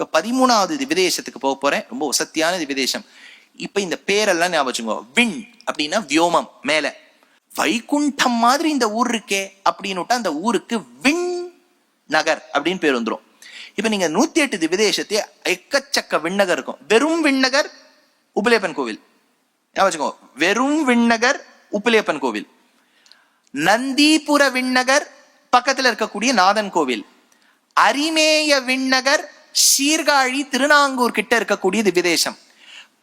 இப்ப பதிமூணாவது திவிதேசத்துக்கு போக போறேன். ரொம்ப வசத்தியான திவிதேசம் இப்ப இந்த பேரெல்லாம் ஞாபகம் வச்சுக்கோ. விண் அப்படின்னா வியோமம் மேல. வைகுண்டம் மாதிரி இந்த ஊர் இருக்கே அப்படின்னு விட்டா அந்த ஊருக்கு விண் நகர் அப்படின்னு பேர் வந்துரும். இப்ப நீங்க நூத்தி எட்டு திவிதேசத்தை எக்கச்சக்க விண்ணகர் இருக்கும். வெறும் விண்ணகர் உபிலேப்பன் கோவில். ஞாபகம் வச்சுக்கோ. வெறும் விண்ணகர் உப்பிலேப்பன் கோவில். நந்திபுர விண்ணகர் பக்கத்துல இருக்கக்கூடிய நாதன் கோவில். அரிமேய விண்ணகர் சீர்காழி திருநாங்கூர் கிட்ட இருக்கக்கூடிய திவ்யதேசம்.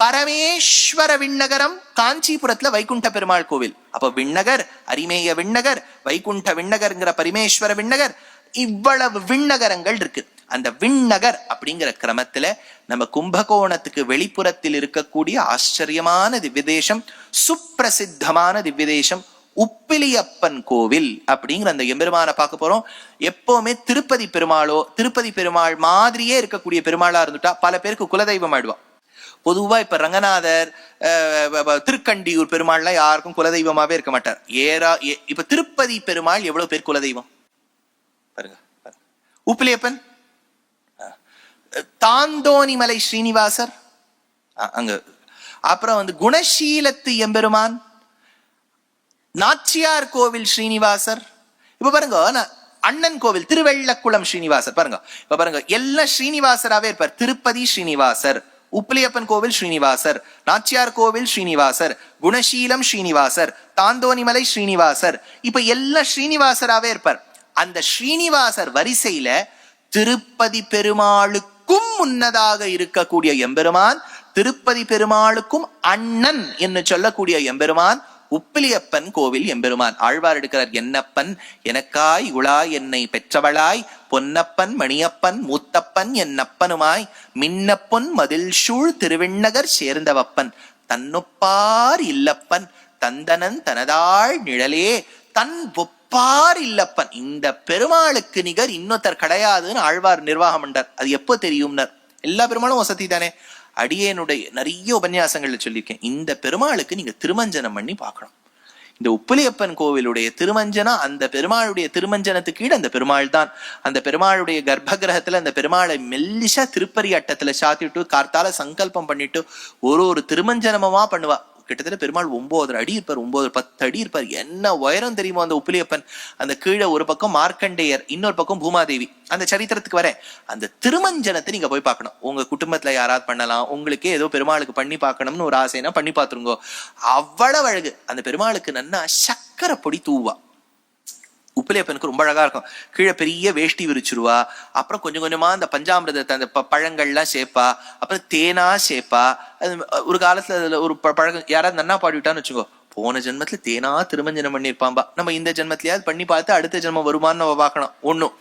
பரமேஸ்வர விண்ணகரம் காஞ்சிபுரத்துல வைகுண்ட பெருமாள் கோவில். அப்ப விண்ணகர் அரிமேய விண்ணகர் வைகுண்ட விண்ணகர்ங்கிற பரமேஸ்வர விண்ணகர் இவ்வளவு விண்ணகரங்கள் இருக்கு. அந்த விண்ணகர் அப்படிங்கிற கிரமத்துல நம்ம கும்பகோணத்துக்கு வெளிப்புறத்தில் இருக்கக்கூடிய ஆச்சரியமான திவ்யதேசம் சுப்பிரசித்தமான திவ்யதேசம் உப்பிலியப்பன் கோவில் அப்படிங்கிற அந்த எம்பெருமானை பார்க்க போறோம். எப்பவுமே திருப்பதி பெருமாளோ திருப்பதி பெருமாள் மாதிரியே இருக்கக்கூடிய பெருமாளா இருந்துட்டா பல பேருக்கு குலதெய்வம் ஆயிடுவா பொதுவா இப்ப ரங்கநாதர் திருக்கண்டியூர் பெருமாள்லாம் யாருக்கும் குலதெய்வமாவே இருக்க மாட்டார். ஏரா ஏ- இப்ப திருப்பதி பெருமாள் எவ்வளவு பேர் குலதெய்வம்? பாருங்க உப்பிலியப்பன்? தாந்தோணிமலை ஸ்ரீனிவாசர்? அங்க. அப்புறம் வந்து குணசீலத்து எம்பெருமான்? நாச்சியார் கோவில் ஸ்ரீனிவாசர். இப்ப பாருங்க அண்ணன் கோவில் திருவெள்ளக்குளம் ஸ்ரீனிவாசர். பாருங்க இப்ப பாருங்க எல்லாம் ஸ்ரீனிவாசராவே இருப்பார். திருப்பதி ஸ்ரீனிவாசர் உப்பிலியப்பன் கோவில் ஸ்ரீனிவாசர் நாச்சியார் கோவில் ஸ்ரீனிவாசர் குணசீலம் ஸ்ரீனிவாசர் தாந்தோணிமலை ஸ்ரீனிவாசர். இப்ப எல்லாம் ஸ்ரீனிவாசராவே இருப்பார். அந்த ஸ்ரீனிவாசர் வரிசையில திருப்பதி பெருமாளுக்கும் முன்னதாக இருக்கக்கூடிய எம்பெருமான் திருப்பதி பெருமாளுக்கும் அண்ணன் என்று சொல்லக்கூடிய எம்பெருமான் உப்பிலியப்பன் கோவில் எம்பெருமான். ஆழ்வார் எடுக்கிறார் என்னப்பன் எனக்காய் உளாய் என்னை பெற்றவளாய் பொன்னப்பன் மணியப்பன் மூத்தப்பன் என்னப்பனுமாய் மின்னப்பொன் மதில் சூழ் திருவிண்ணகர் சேர்ந்தவப்பன். தன்னொப்பார் இல்லப்பன் தந்தனன் தனதாள் நிழலே தன் ஒப்பார் இல்லப்பன். இந்த பெருமாளுக்கு நிகர் இன்னொருத்தர் கிடையாதுன்னு ஆழ்வார் நிர்வாகம் பண்ணார் அது எப்போ தெரியும்னர்? எல்லா பெருமாளும் வசதி தானே அடியேனுடைய நிறைய உபன்யாசங்கள்ல சொல்லியிருக்கேன். இந்த பெருமாளுக்கு நீங்க திருமஞ்சனம் பண்ணி பார்க்கணும். இந்த உப்பிலியப்பன் கோவிலுடைய திருமஞ்சனம் அந்த பெருமாளுடைய திருமஞ்சனத்துக்கு அந்த பெருமாள் தான். அந்த பெருமாளுடைய கர்ப்ப கிரகத்துல அந்த பெருமாளை மெல்லிசா திருப்பரி அட்டத்துல சாத்திட்டு கார்த்தால சங்கல்பம் பண்ணிட்டு ஒரு ஒரு திருமஞ்சனமா பண்ணுவா. கிட்டத்தட்ட பெருமாள் ஒன்பதரை அடி இருப்பார் ஒன்பது பத்து அடி இருப்பார். என்ன உயரம் தெரியுமோ அந்த உப்பிலியப்பன் அந்த கீழே ஒரு பக்கம் மார்க்கண்டேயர் இன்னொரு பக்கம் பூமாதேவி. அந்த சரித்திரத்துக்கு வரேன். அந்த திருமஞ்சனத்தை நீங்க போய் பார்க்கணும். உங்க குடும்பத்துல யாராவது பண்ணலாம் உங்களுக்கே ஏதோ பெருமாளுக்கு பண்ணி பார்க்கணும்னு ஒரு ஆசைனா பண்ணி பார்த்துருங்கோ. அவ்வளவு அழகு. அந்த பெருமாளுக்கு நன்னா சக்கரை பொடி தூவா. உப்பிலியப்பனுக்கு ரொம்ப அழகா இருக்கும். கீழே பெரிய வேஷ்டி விரிச்சிருவா. அப்புறம் கொஞ்சம் கொஞ்சமா அந்த பஞ்சாமிரதத்தை அந்த பழங்கள்லாம் சேர்ப்பா அப்புறம் தேனா சேர்ப்பா அது ஒரு காலத்துல அதுல ஒரு ப- பழக்கம் யாராவது நன்னா பாடிவிட்டான்னு வச்சுக்கோ. போன ஜென்மத்துல தேனா திருமஞ்சனம் பண்ணியிருப்பாம்பா. நம்ம இந்த ஜென்மத்திலயாவது பண்ணி பார்த்து அடுத்த ஜென்மம் வருமான்னு நம்ம பார்க்கணும். ஒண்ணும்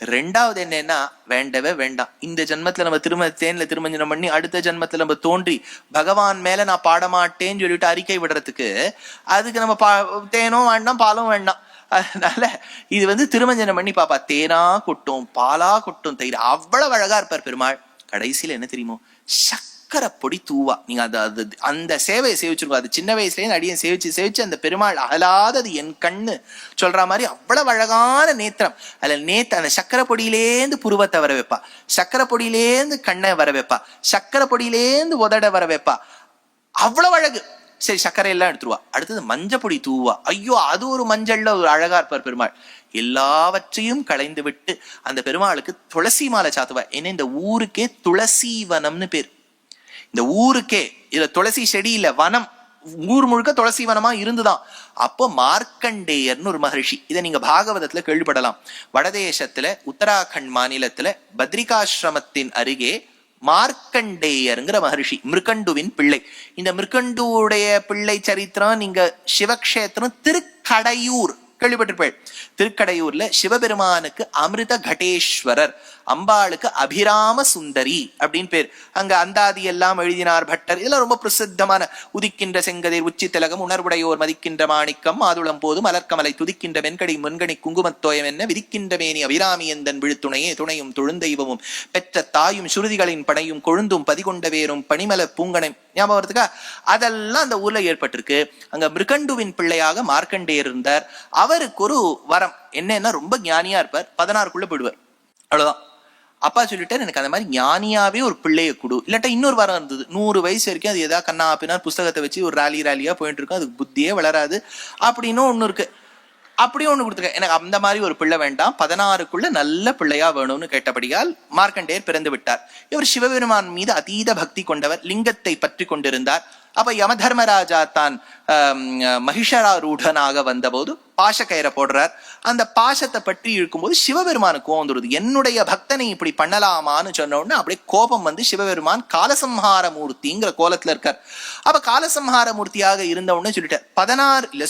ரெண்டாவது என்னன்னா வேண்டவே வேண்டாம். இந்த ஜென்மத்துல நம்ம திரும தேன்ல திருமஞ்சனம் பண்ணி அடுத்த ஜென்மத்துல நம்ம தோன்றி பகவான் மேல நான் பாடமாட்டேன்னு சொல்லிட்டு அறிக்கை விடுறதுக்கு அதுக்கு நம்ம பா தேனும் வேண்டாம் பாலும் வேண்டாம். அதனால இது வந்து திருமஞ்சனம் பண்ணி பாப்பா தேனா கொட்டும் பாலா கொட்டும் தயிர். அவ்வளவு அழகா இருப்பார் பெருமாள். கடைசியில என்ன தெரியுமோ? சக்கரை பொடி தூவா. நீங்க அந்த அது அந்த சேவையை சேவிச்சிருக்கோம். அது சின்ன வயசுலேயே அடியன் சேவிச்சு சேவிச்சு அந்த பெருமாள் அகலாதது என் கண்ணு சொல்ற மாதிரி அவ்வளவு அழகான நேத்திரம். அதுல நேத்த அந்த சக்கரை பொடியிலேந்து புருவத்தை வர வைப்பா. சக்கரை பொடியிலேந்து கண்ணை வர வைப்பா. சக்கரை பொடியிலேந்து உதட வர வைப்பா. அவ்வளவு அழகு. சரி சர்க்கரை எல்லாம் எடுத்துருவா. அடுத்தது மஞ்சள் பொடி தூவா. ஐயோ அது ஒரு மஞ்சள்ல ஒரு அழகா இருப்பார் பெருமாள். எல்லாவற்றையும் களைந்து விட்டு அந்த பெருமாளுக்கு துளசி மாலை சாத்துவா ஏன்னா இந்த ஊருக்கே துளசி வனம்னு பேர். இந்த ஊருக்கே இதுல துளசி செடி இல்ல வனம். ஊர் முழுக்க துளசி வனமா இருந்துதான். அப்போ மார்க்கண்டேயர்னு ஒரு மகரிஷி. இதை நீங்க பாகவதத்துல கேள்விப்படலாம். வடதேசத்துல உத்தராகண்ட் மாநிலத்துல பத்ரிகாசிரமத்தின் அருகே மார்க்கண்டேயருங்கிற மகரிஷி மிருகண்டுவின் பிள்ளை. இந்த மிருகண்டுவுடைய பிள்ளை சரித்திரம் நீங்க சிவக்ஷேத்திரம் திருக்கடையூர் கேள்விப்பட்டிருப்பேன். திருக்கடையூர்ல சிவபெருமானுக்கு அமிர்த கடேஸ்வரர் அம்பாளுக்கு அபிராம சுந்தரி அப்படின்னு பேர். அங்க அந்தாதி எல்லாம் எழுதினார் பட்டர். இதெல்லாம் ரொம்ப பிரசித்தமான உதிக்கின்ற செங்கதிர் உச்சி திலகம் உணர்வுடையோர் மதிக்கின்ற மாணிக்கம் மாதுளம் போது மலர்க்கமலை துதிக்கின்ற மென்கடி முன்கணி குங்குமத்தோயம் என்ன விதிக்கின்ற மேனி அபிராமி எந்தன் விழுத்துணையே துணையும் தொழுந்தெய்வமும் பெற்ற தாயும் சுருதிகளின் பணையும் கொழுந்தும் பதிகொண்ட வேறும் பனிமல பூங்கனை ஞாபகம் வருதுக்கா அதெல்லாம் அந்த ஊர்ல ஏற்பட்டிருக்கு. அங்க மிருகண்டுவின் பிள்ளையாக மார்க்கண்டேயர் இருந்தார். அவருக்கு ஒரு வரம். என்னன்னா ரொம்ப ஞானியா இருப்பார். பதினாறுக்குள்ள போயிடுவார். அவ்வளவுதான். அப்பா சொல்லிட்டார் எனக்கு அந்த மாதிரி ஞானியாவே ஒரு பிள்ளையை கொடு. இல்லாட்டா இன்னொரு வாரம் இருந்தது. நூறு வயசு வரைக்கும் அது ஏதாவது கண்ணா பின்னார் புஸ்தகத்தை வச்சு ஒரு ரேலி ரேலியா போயிட்டு இருக்கும். அதுக்கு புத்தியே வளராது. அப்படின்னு ஒன்று இருக்கு. அப்படியும் ஒன்று கொடுத்துருக்க எனக்கு அந்த மாதிரி ஒரு பிள்ளை வேண்டாம். பதினாறுக்குள்ள நல்ல பிள்ளையா வேணும்னு கேட்டபடியால் மார்க்கண்டேயர் பிறந்து விட்டார். இவர் சிவபெருமான் மீது அதீத பக்தி கொண்டவர் லிங்கத்தை பற்றி கொண்டிருந்தார். அப்ப யமதர்மராஜா தான் மகிஷராரூடனாக வந்தபோது பாசக்கயிறை போடுறார். அந்த பாசத்தை பற்றி இழுக்கும்போது சிவபெருமானுக்கு கோபம் வந்துடுது என்னுடைய பக்தனை இப்படி பண்ணலாமான்னு சொன்ன உடனே அப்படியே கோபம் வந்து சிவபெருமான் காலசம்ஹார மூர்த்திங்கிற கோலத்துல இருக்கார். அப்ப காலசம்ஹார மூர்த்தியாக இருந்த உடனே சொல்லிட்டார் பதினாறு இல்ல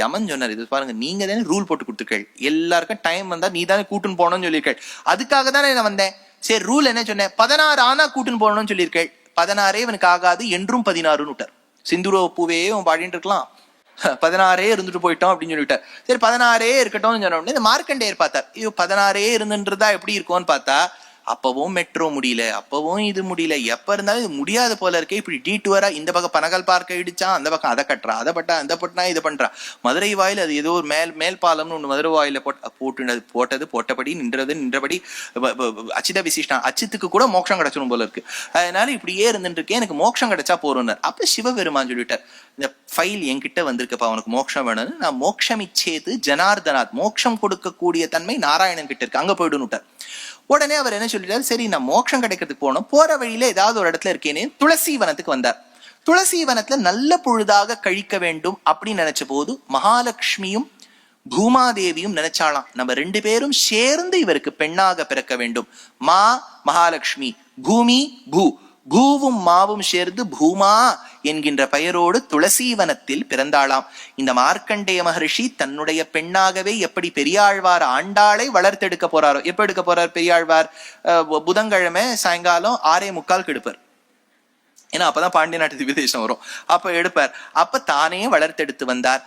யமன் சொன்னார் இது பாருங்க நீங்க தானே ரூல் போட்டு கொடுத்துருக்கள் எல்லாருக்கும் டைம் வந்தா நீ தானே கூட்டுன்னு போகணும்னு சொல்லியிருக்கள் அதுக்காக தானே நான் வந்தேன். சரி ரூல் என்ன சொன்னேன்? பதினாறு ஆனா கூட்டுன்னு போகணும்னு சொல்லியிருக்கள் பதினாறே இவனுக்கு ஆகாது என்றும் பதினாறுன்னு விட்டார். சிந்துரோ பூவே அவன் பாடிட்டு இருக்கலாம். பதினாறே இருந்துட்டு போயிட்டோம் அப்படின்னு சொல்லிவிட்டார். சரி பதினாறே இருக்கட்டும்னு சொன்ன உடனே இந்த மார்க்கண்டேயர் பார்த்தார். ஐயோ பதினாறே இருந்துன்றதா எப்படி இருக்கும்னு பார்த்தா அப்பவும் மெட்ரோ முடியல அப்பவும் இது முடியல. எப்ப இருந்தாலும் இது முடியாத போல இருக்கே. இப்படி டீட்டுவரா இந்த பக்கம் பனகல் பார்க்க இடிச்சான் அந்த பக்கம் அதை கட்டுறா அதை பட்டா அந்த பட்டினா இது பண்றா. மதுரை வாயில் அது ஏதோ ஒரு மேல் மேல் பாலம்னு ஒன்று மதுரை வாயில போட்டு போட்டுனது போட்டது போட்டபடி நின்றது நின்றபடி அச்சித விசிஷ்டான் அச்சித்துக்கு கூட மோட்சம் கிடைச்சிடும் போல இருக்கு. அதனால இப்படியே இருந்துட்டு இருக்கேன் எனக்கு மோட்சம் கிடைச்சா போறோம்னார் அப்ப சிவபெருமான் சொல்லிட்டார் இந்த ஃபைல் என்கிட்ட வந்திருக்கப்பா அவனுக்கு மோட்சம் வேணும்னு. நான் மோட்சம் இச்சேது ஜனார்தனாத் மோட்சம் கொடுக்கக்கூடிய தன்மை நாராயணன் கிட்ட இருக்கு. அங்க போயிடுனுட்டார் உடனே அவர் என்ன சொல்லிட்டாரு? சரி நான் மோட்சம் கிடைக்கிறதுக்கு போனோம் போற வழியில ஏதாவது ஒரு இடத்துல இருக்கேனே துளசி வனத்துக்கு வந்தார். துளசி வனத்துல நல்ல பொழுதாக கழிக்க வேண்டும் அப்படின்னு நினைச்ச போது மகாலட்சுமியும் பூமாதேவியும் நினைச்சாலாம் நம்ம ரெண்டு பேரும் சேர்ந்து இவருக்கு பெண்ணாக பிறக்க வேண்டும். மா மகாலட்சுமி பூமி பூ. பூவும் மாவும் சேர்ந்து பூமா என்கின்ற பெயரோடு துளசீவனத்தில் பிறந்தாளாம். இந்த மார்க்கண்டேய மகரிஷி தன்னுடைய பெண்ணாகவே எப்படி பெரியாழ்வார் ஆண்டாளை வளர்த்தெடுக்க போறாரோ எப்ப எடுக்க போறார் பெரியாழ்வார்? புதன்கிழமை சாயங்காலம் ஆறே முக்கால் கெடுப்பார். ஏன்னா அப்பதான் பாண்டிய நாட்டு திவ்ய தேசம் வரும். அப்ப எடுப்பார். அப்ப தானே வளர்த்தெடுத்து வந்தார்.